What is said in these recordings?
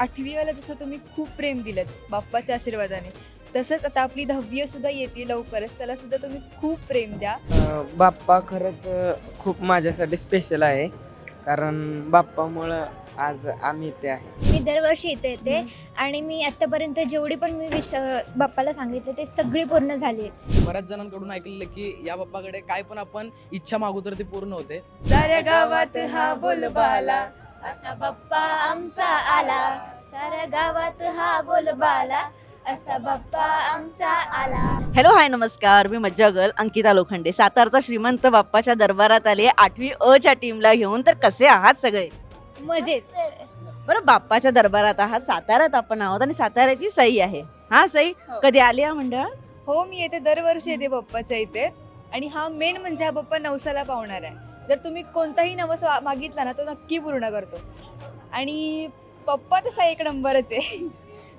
आठवीवाला जसं तुम्ही खूप प्रेम दिलं बाप्पाच्या आशीर्वादाने तसंच आता आपली दहावी सुद्धा येते लवकरच त्याला सुद्धा तुम्ही खूप प्रेम द्या. बाप्पा खरंच खूप माझ्यासाठी स्पेशल आहे कारण बाप्पामुळं आज आम्ही इथे आहे. मी दरवर्षी इथे येते आणि मी आतापर्यंत जेवढी पण मी विश बाप्पाला सांगितले ते सगळी पूर्ण झाली आहेत. बऱ्याच जणांकडून ऐकलेलं की या बाप्पाकडे काय पण आपण इच्छा मागू तर ती पूर्ण होते. गावात हा बोलबाला असा बाप्पा आमचा आला. साऱ्या गावात हा बोलबाला. असा बाप्पा आमचा आला. हॅलो हाय नमस्कार. मी मज्जा गर्ल अंकिता लोखंडे. सातारचा श्रीमंत बाप्पाच्या दरबारात आले. आठवी अ च्या टीमला घेऊन. तर कसे आहात सगळे? मजेत. बरं बाप्पाच्या दरबारात आहात. साताऱ्यात आपण आहोत आणि साताऱ्याची सई आहे. हा सई हो. कधी आली या मंडळात हो मी येते दरवर्षी येते बाप्पाच्या इथे. आणि हा मेन म्हणजे हा बाप्पा नवसाला पावणार आहे. जर तुम्ही कोणताही नवस मागितला ना तो नक्की पूर्ण करतो. आणि पप्पा तसा एक नंबरच आहे.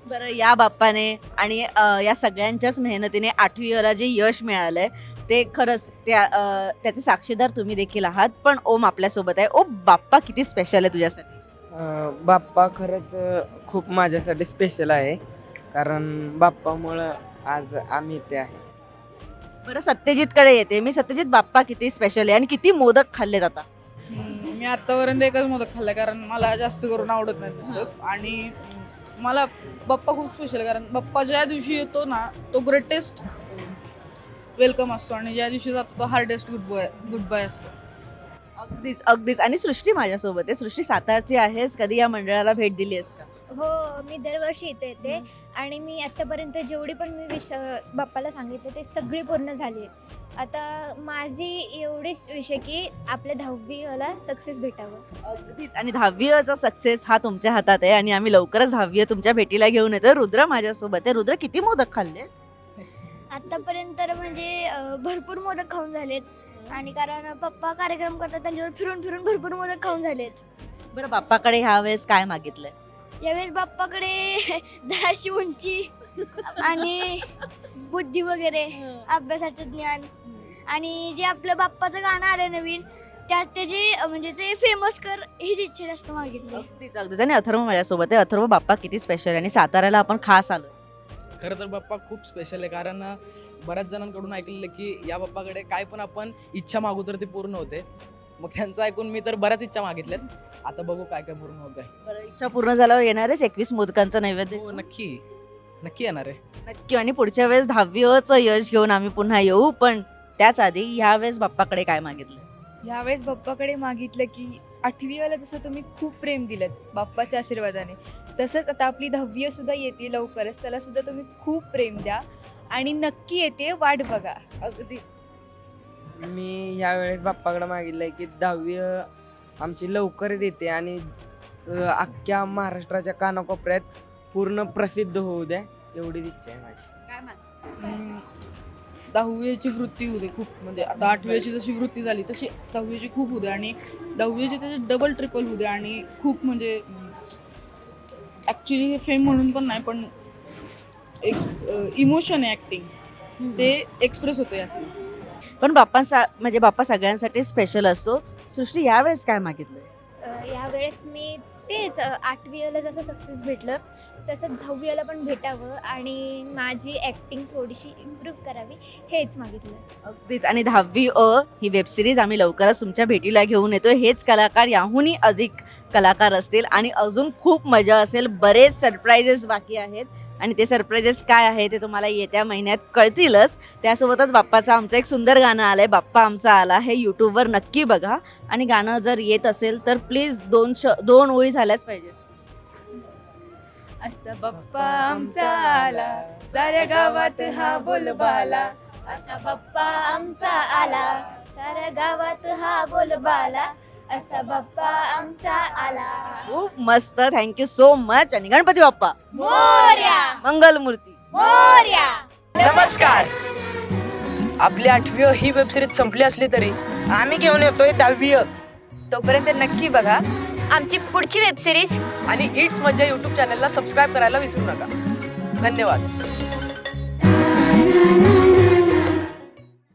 बरं या बाप्पाने आणि अ, या सगळ्यांच्याच मेहनतीने आठवी अला जे यश मिळालंय ते खरंच त्या अ, त्याचे साक्षीदार तुम्ही देखील आहात. पण ओम आपल्यासोबत आहे. ओ बाप्पा किती स्पेशल आहे तुझ्यासाठी. अं, बाप्पा खरंच अं, खूप माझ्यासाठी स्पेशल आहे. कारण बाप्पामुळं आज आम्ही इथे आहे. बरं सत्यजितकडे येते. मी सत्यजित बाप्पा किती स्पेशल आहे आणि किती मोदक खाल्लेत आता? मी आतापर्यंत एकच मोदक खाल्ला कारण मला जास्त करून आवडत नाही मोदक. आणि मला बाप्पा खूप स्पेशल कारण बाप्पा ज्या दिवशी येतो ना तो ग्रेटेस्ट वेलकम असतो. आणि ज्या दिवशी जातो तो hardest good boy good bye असतो. अगदीच अगदीच. आणि सृष्टी माझ्यासोबत आहे. सृष्टी सातारची आहेस कधी या मंडळाला भेट दिली आहेस का? हो मी दरवर्षी इथे येते. आणि मी आतापर्यंत जेवढी पण मी विश बाप्पाला सांगितले ते सगळी पूर्ण झाली. आता माझी एवढीच विषय की आपल्या दहावीला सक्सेस भेटावं. अगदीच. आणि दहावीचा सक्सेस हा तुमच्या हातात आहे आणि आम्ही लवकरच दहावी तुमच्या भेटीला घेऊन येतो. रुद्र माझ्यासोबत आहे. रुद्र किती मोदक खाल्ले आतापर्यंत तर म्हणजे भरपूर मोदक खाऊन झालेत. आणि कारण पप्पा कार्यक्रम करतात त्यांच्यावर फिरून फिरून भरपूर मोदक खाऊन झालेत. बरं बाप्पाकडे ह्या वेळेस काय मागितलंय? यावेळेस बाप्पाकडे जराशी उंची आणि बुद्धी वगैरे अभ्यासाचं ज्ञान. आणि जे आपलं बाप्पाचं गाणं आलं नवीन त्यात त्याचे म्हणजे ते फेमस कर हीच इच्छा जास्त मागितली. अगदीच अगदीच. आणि अथर्व माझ्यासोबत आहे. अथर्व बाप्पा किती स्पेशल आहे. आणि साताऱ्याला आपण खास आलो खरं तर बाप्पा खूप स्पेशल आहे. कारण बऱ्याच जणांकडून ऐकलेलं की या बाप्पाकडे काय पण आपण इच्छा मागू तर ती पूर्ण होते. मग त्यांचं ऐकून मी तर बऱ्याच इच्छा मागितल्यात. आता बघू काय काय पूर्ण होत आहे बरं इच्छा पूर्ण झाल्यावर येणारच एकवीस मोदकांचं नैवेद्य? हो नक्की. नक्की येणार आहे. नक्की. आणि पुढच्या वेळेस दहावीचं यश घेऊन आम्ही पुन्हा येऊ पण त्याच आधी ह्या वेळेस बाप्पाकडे काय मागितलं यावेळेस बाप्पाकडे मागितलं की आठवीवाला जसं तुम्ही खूप प्रेम दिलं बाप्पाच्या आशीर्वादाने तसंच आता आपली दहावी सुद्धा येते लवकरच त्याला सुद्धा तुम्ही खूप प्रेम द्या. आणि नक्की येते वाट बघा. अगदीच. मी ह्या वेळेस बाप्पाकडे मागितलं आहे की दहावी आमची लवकर येते आणि अख्ख्या महाराष्ट्राच्या कानाकोपऱ्यात पूर्ण प्रसिद्ध होऊ द्या एवढीच इच्छा आहे माझी. दहावीची वृत्ती होते खूप म्हणजे आता आठवीची जशी वृत्ती झाली तशी दहावीची खूप होते आणि दहावीची त्याचे डबल ट्रिपल होते आणि खूप म्हणजे ॲक्च्युली हे फेम म्हणून पण नाही पण एक इमोशन आहे ॲक्टिंग ते एक्सप्रेस होते यातून. पण बाप्पा म्हणजे बाप्पा सगळ्यांसाठी स्पेशल असतो. सृष्टी यावेळेस काय मागितलंय? अ, यावेळेस मी तेच आठवीला जसं सक्सेस भेटलं तसं दहावीला पण भेटावं आणि माझी ॲक्टिंग थोडीशी इम्प्रूव्ह करावी हेच मागितलं. अगदीच. आणि दहावी अ ही वेबसिरीज आम्ही लवकरच तुमच्या भेटीला घेऊन येतोय. हेच कलाकार याहूनही अधिक कलाकार असतील आणि अजून खूप मजा असेल बरेच सरप्राइजेस बाकी आहेत. आणि ते सरप्राईजेस काय आहे ते तुम्हाला येत्या महिन्यात कळतीलच. त्यासोबतच बाप्पाचं आमचं एक सुंदर गाणं आलं आहे बाप्पा आमचा आला हे यूट्यूबवर नक्की बघा. आणि गाणं जर येत असेल तर प्लीज दोन श दोन ओळी झाल्याच पाहिजेत. असा बाप्पा आमचा आला साऱ्या गावात हा बोलबाला. असा बाप्पा आमचा आला साऱ्या गावात हा बोलबाला. असा बाप्पा आमचा आला. खूप मस्त. थँक्यू सो मच आणि गणपती बाप्पा. मोर्या. मंगलमूर्ती. मोर्या. नमस्कार. आपली आठवी ही वेबसिरीज संपली असली तरी आम्ही घेऊन येतोय दहावी. तोपर्यंत नक्की बघा. आमची पुढची वेबसिरीज आणि इट्स मज्जा यूट्यूब चॅनलला सबस्क्राईब करायला विसरू नका. धन्यवाद.